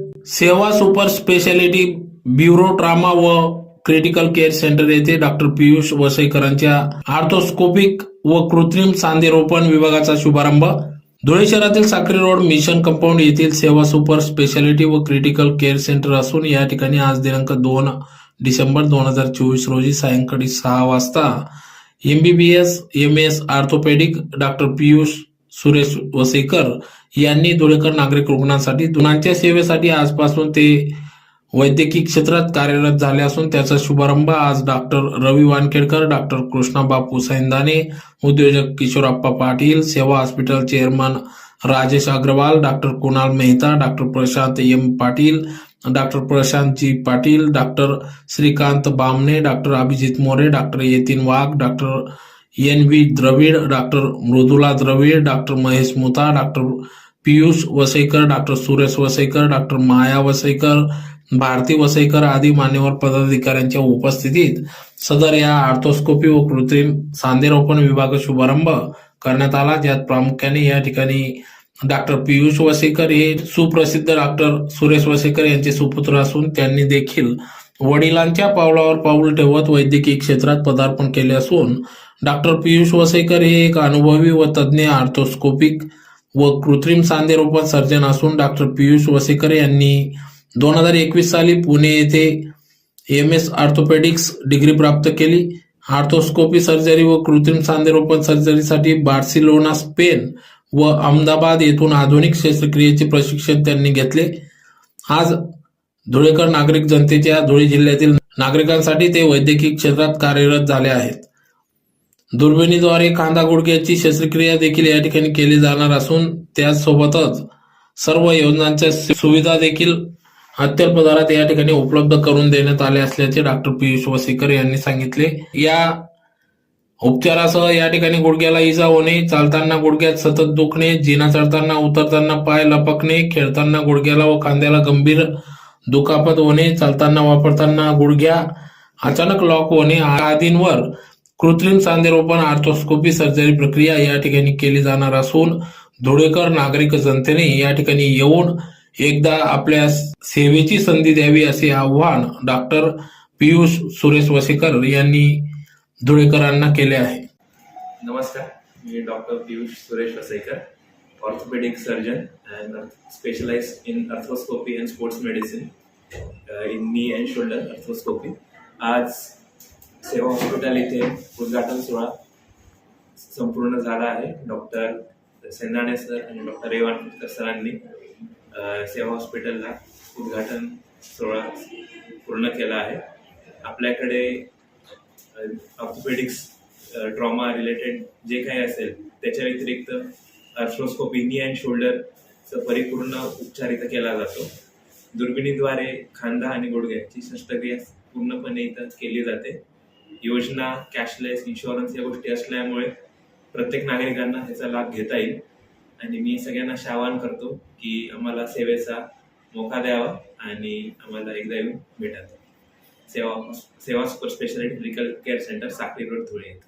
Seva super speciality bureau trauma व critical care centre येथे doctor Piyush वसईकरांच्या आर्थोस्कोपिक व कृत्रिम सांधेरोपण विभागाचा शुभारंभ. धुळे शहरातील साक्री रोड मिशन कंपाऊंड येथील सेवा सुपर स्पेशालिटी व क्रिटिकल केअर सेंटर असून या ठिकाणी आज दिनांक दोन डिसेंबर दोन हजार चोवीस रोजी सायंकाळी सहा वाजता MBBS M S orthopaedic doctor Piyush Suresh Vasekar यांनी धुळेकर नागरिक रुग्णांसाठी दुनांच्या सेवेसाठी आजपासून ते वैद्यकीय क्षेत्रात कार्यरत झाले असून त्याचा शुभारंभ आज डॉक्टर रवी वानखेडकर डॉक्टर कृष्णा बापू सैंदाने उद्योजक Kishorappa Patil Seva hospital chairman Rajesh Agrawal doctor Kunal Mehta doctor Prashant M. Patil doctor Prashant G. Patil doctor Shrikant Bamne doctor Abhijit More doctor Yatin Wagh doctor N V Dravid doctor Mridula Dravid doctor Mahesh Muta doctor Piyush Vasaikar doctor Suresh Vasaikar doctor Maya Vasaikar Bharati Vasaikar आदी मान्यवर पदाधिकाऱ्यांच्या उपस्थितीत सदर या arthroscopy व कृत्रिम सांधेरोपण विभाग शुभारंभ करण्यात आला. ज्यात प्रामुख्याने या ठिकाणी डॉक्टर पियुष वसेकर हे सुप्रसिद्ध डॉक्टर सुरेश वसेकर यांचे सुपुत्र असून त्यांनी देखील वडिलांच्या पावलावर पाऊल ठेवत वैद्यकीय क्षेत्रात पदार्पण केले असून डॉक्टर पियुष वसेकर हे एक अनुभवी व तज्ज्ञ आर्थोस्कोपिक व कृत्रिम सांधेरोपण सर्जन असून डॉक्टर पियुष वसेकर यांनी दोन हजार एकवीस साली पुणे येथे एम एस आर्थोपेडिक्स डिग्री प्राप्त केली. आर्थोस्कोपी सर्जरी व कृत्रिम सांधेरोपण सर्जरीसाठी बार्सिलोना स्पेन व अहमदाबाद येथून आधुनिक शस्त्रक्रियेचे प्रशिक्षण त्यांनी घेतले. आज धुळेकर नागरिक जनतेच्या धुळे जिल्ह्यातील नागरिकांसाठी ते वैद्यकीय क्षेत्रात कार्यरत झाले आहेत. दुर्बिणीद्वारे कांदा गुडघ्याची शस्त्रक्रिया देखील या ठिकाणी केली जाणार असून त्याचसोबतच सर्व योजनांच्या सुविधा देखील अत्यल्प दरात या ठिकाणी उपलब्ध करून देण्यात आले असल्याचे डॉक्टर पियुष वसेकर यांनी सांगितले. या उपचारासह या ठिकाणी गुडघ्याला इजा होणे चालताना गुडघ्यात सतत दुखणे जिना चढताना उतरताना पाय लपकणे खेळताना गुडघ्याला व खांद्याला गंभीर दुखापत होणे चालताना वापरताना गुडघ्या अचानक लॉक होणे आदींवर कृत्रिम सांधेरोपण आर्थोस्कोपी सर्जरी प्रक्रिया या ठिकाणी केली जाणार असून धुळेकर नागरिक जनतेने या ठिकाणी येऊन एकदा आपल्या सेवेची संधी द्यावी असे आव्हान डॉक्टर पियुष सुरेश वसेकर यांनी धुळेकरांना केले आहे. नमस्कार मी doctor Piyush Suresh orthopedic surgeon surgeon and in in and and sports medicine in knee and shoulder arthroscopy. आज सेवा हॉस्पिटल इथे उद्घाटन सोहळा. संपूर्ण झाला आहे. डॉक्टर सेंदाणे सर आणि डॉक्टर रेवान सरांनी सेवा हॉस्पिटलला उद्घाटन सोहळा पूर्ण केला आहे. आपल्याकडे ऑर्थोपेडिक्स ट्रॉमा रिलेटेड जे काही असेल त्याच्या व्यतिरिक्त आर्थ्रोस्कोपी नी अँड शोल्डरचा परिपूर्ण उपचार इथं केला जातो. दुर्बिणीद्वारे खांदा आणि गुडघ्याची शस्त्रक्रिया पूर्णपणे इथं केली जाते. योजना कॅशलेस इन्शुरन्स या गोष्टी असल्यामुळे प्रत्येक नागरिकांना ह्याचा लाभ घेता येईल. आणि मी सगळ्यांना आवाहन करतो की आम्हाला सेवेचा मोका द्यावा आणि आम्हाला एकदा येऊन भेटा Seva Seva super speciality medical care centre Sakhri road Dhule येथे